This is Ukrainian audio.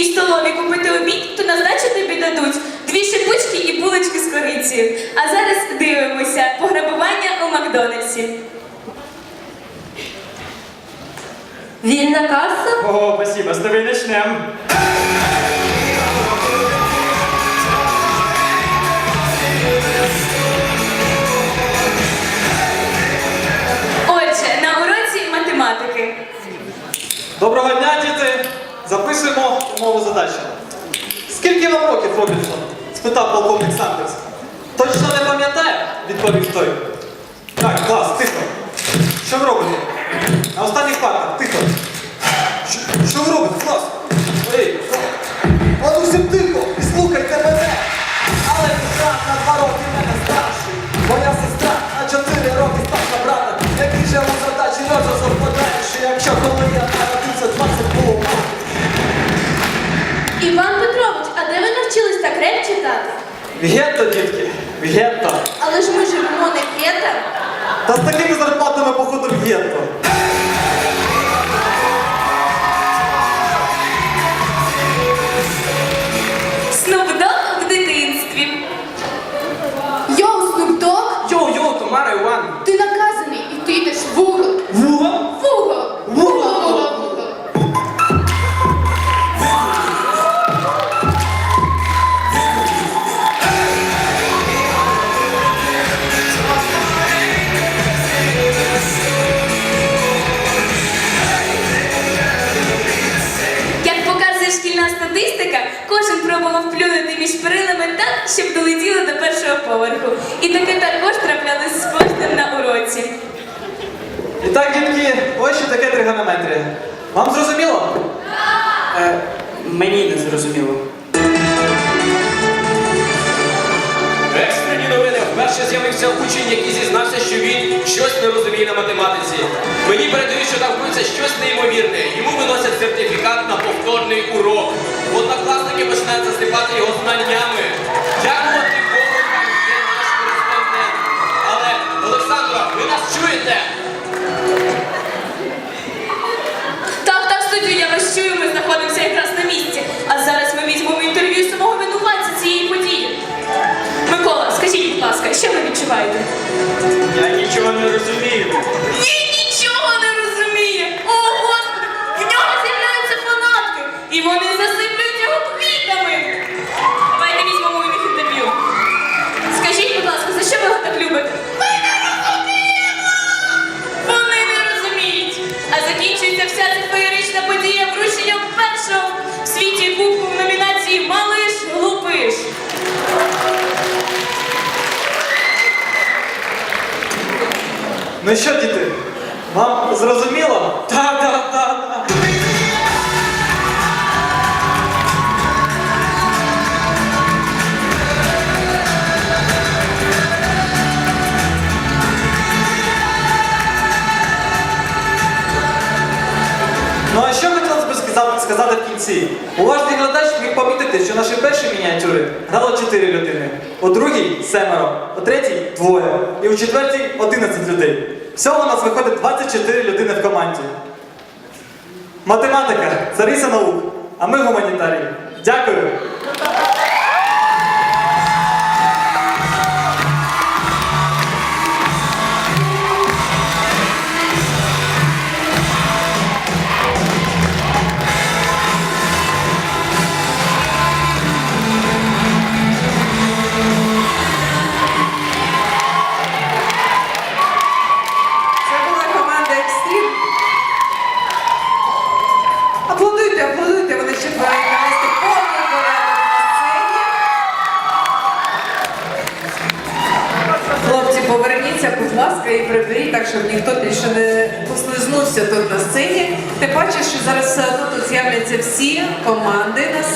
і столові купити обід, то на здачу тобі дадуть дві шипучки і булочки з корицею. А зараз дивимося пограбування у Макдональдсі. Вільна каса? О, спасибо, з тобою начнем. Записуємо задачу. Скільки вам років, Робінсон? спитав полковник Сандерс. Точно не пам'ятає? відповів той. Так, клас, тихо. Що ви робите? На останніх партах, тихо. Що, що ви робите, В гетто, дітки, в гетто. Але ж ми живемо не в гетто. Та з такими зарплатами, походу, в гетто. Кожен пробував плюнути між перилами так, щоб долетіло до першого поверху. І таке також траплялось з кожним на уроці. І так, дітки, ось що таке тригонометрія. Вам зрозуміло? Е, мені не зрозуміло. Екстрені новини. Вперше з'явився учень, який зізнався, що він щось не розуміє на математиці. Мені передають, що там щось неймовірне. Йому виносять сертифікат на повторний урок. Починають його знаннями. Дякувати Богу, там є наш кореспондент. Але, Олександро, ви нас чуєте? Так, так, студію, я вас чую, ми знаходимося якраз на місці. А зараз ми візьмемо інтерв'ю самого винуватця цієї події. Микола, скажіть, будь ласка, що ви відчуваєте? Я нічого не розумію. Він Ну що, діти? Вам зрозуміло? Так, так, так. Ну а що хотілося б сказати, сказати в кінці? Уважний глядач міг помітити, що наші перші мініатюри грало 4 людини, у другій семеро, у третій двоє, і у четвертій 11 людей. Всього у нас виходить 24 людини в команді. Математика царіся наук, а ми гуманітарії. Дякую. Аплодуйте, аплодуйте, вони ще мають навести повний порядок на сцені. Хлопці, поверніться, будь ласка, і приберіть так, щоб ніхто більше не послизнувся тут на сцені. Ти бачиш, що зараз все одно тут з'являться всі команди на